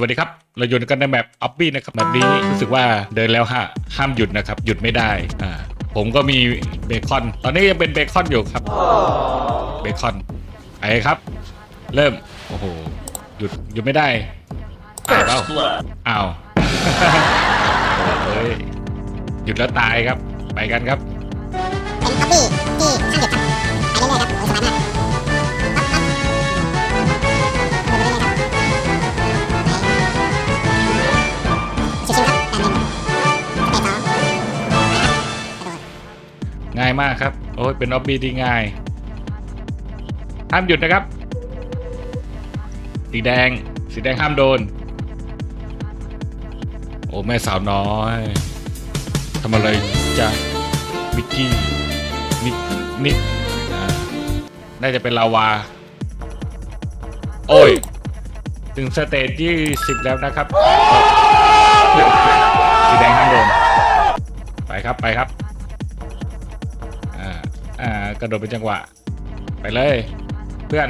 วัสดีครับ เราอยู่กันในแบบออบบี้นะครับแบบนี้รู้สึกว่าเดินแล้วฮะห้ามหยุดนะครับ หยุดไม่ได้อ่าผมก็มีเบคอน ตอนนี้ยังเป็นเบคอนอยู่ครับเบคอนไปครับ เริ่มโอ้โหหยุดหยุดไม่ได้อ้าวเอ้าวโอ้ยหยุดแล้วตายครับ ไปกันครับเป็นออฟฟี่ที่ห้ามหยุดครับไปเรื่อยๆครับโอ้สบายมาก ง่ายมากครับ โอ้ยเป็นออบบี้ที่ง่ายห้ามหยุดนะครับ สีแดง สีแดงห้ามโดน โอ้แม่สาวน้อยทำอะไรจ้ะมิกกี้นิกนิกอ่าน่าจะเป็นลาวา โอ้ย ถึงสเตจที่สิบแล้วนะครับ สีแดงห้ามโดน ไปครับไปครับ อ่ากระโดดเป็นจังหวะ ไปเลย เพื่อน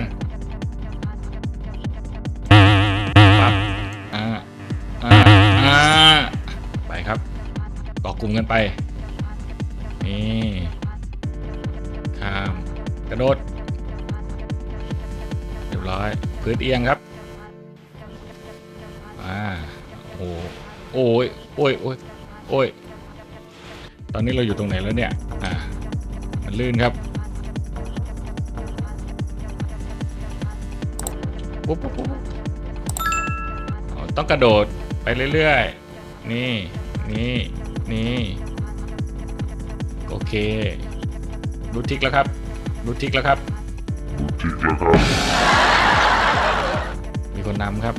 ปั๊บอ่าอ่าอ่าไปครับเกาะกลุ่มกันไป นี่ข้ามกระโดดเรียบร้อย พื้นเอียงครับอ่าโอ้โอ้ยโอ้ยโอ้ยโอ้ยตอนนี้เราอยู่ตรงไหนแล้วเนี่ย มันลื่นครับปุ๊บปุ๊บปุ๊บต้องกระโดดไปเรื่อยๆ นี่ นี่ นี่ โอเค รู้ทิกแล้วครับ รูทิกแล้วครับ มีคนนำครับ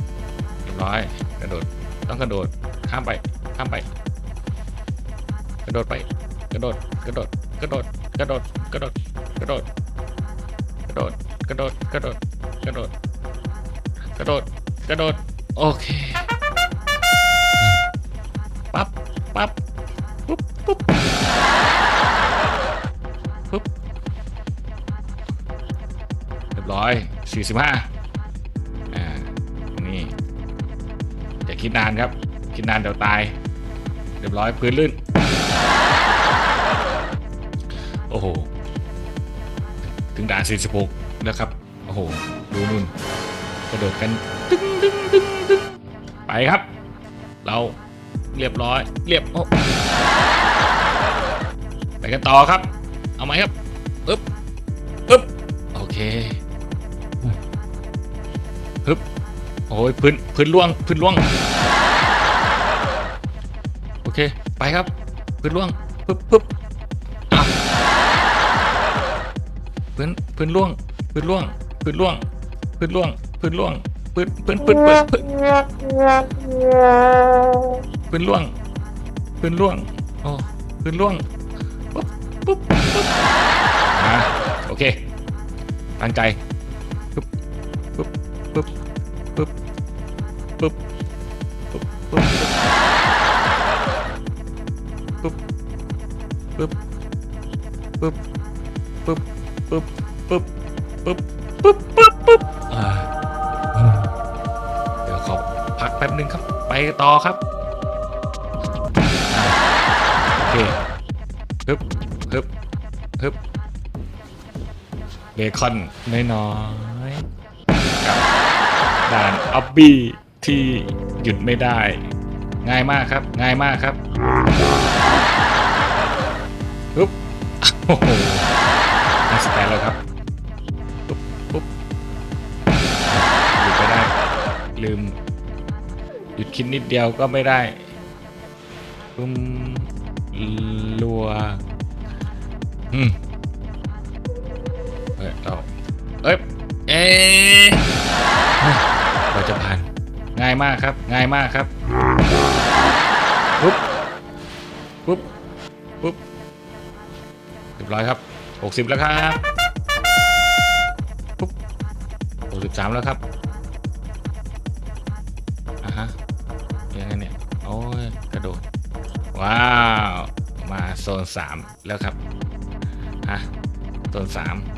เรียบร้อย กระโดด ต้องกระโดด ข้ามไป ข้ามไป กระโดดไป กระโดด กระโดด กระโดด ระโดด กระโดด กระโดด กระโดด กระโดด กระโดด กระโดด กระโดด กระโดด โอเค ปั๊บ ปั๊บ ปุ๊บปุ๊บปุ๊บ เรียบร้อย 45 อ่า นี่อย่าคิดนานครับ คิดนานเดี๋ยวตาย เรียบร้อยพื้นลื่น โอ้โห ถึงด่าน46แล้วครับ โอ้โห ดูนุ่น กระโดดกันดึงดึงดึงดึงไปครับ เราเรียบร้อย เรียบโอ้ไปกันต่อครับ เอาไหมครับอึ๊บอึ๊บโอเคฮึบโอ้ยพื้นพื้นล่วงพื้นล่วง โอเค ไปครับ พื้นล่วงปึ๊บปึ๊บ พื้นพื้นล่วง พื้นล่วง พื้นล่วง พื้นล่วง พื้นล่วง พื้นพื้นพื้นพื้นพื้นพื้นล่วง พื้นล่วงโอ้พื้นล่วงปุ๊บปุ๊บปุ๊บอ่าโอเค ตั้งใจปึ๊บปึ๊บปึ๊บปึ๊บปึ๊บปึ๊บปึ๊บปึ๊บปึ๊บปึ๊บ ปึ๊บปึ๊บปึ๊บปึ๊บปึ๊บปึ๊บอ่าเดี๋ยวขอพักแป๊บนึงครับ ไปต่อครับโอเคฮึบฮึบฮึบเบคอนน้อยๆกับด่านออบบี้ที่หยุดไม่ได้ ง่ายมากครับ ง่ายมากครับปึ๊บโอ้โห ครับปุ๊บปุ๊บหยุดไม่ได้ ลืม หยุดคิดนิดเดียวก็ไม่ได้ปุ้มลัวอืมเอ้ยเราเอ้ยเอ๊เราจะผ่าน ง่ายมากครับ ง่ายมากครับปุ๊บปุ๊บปุ๊บเรียบร้อยครับ 60 แล้วครับ 63แล้วครับอะฮะยังไงเนี่ยโอ้ยกระโดด ว้าว มาโซน3แล้วครับฮะโซน3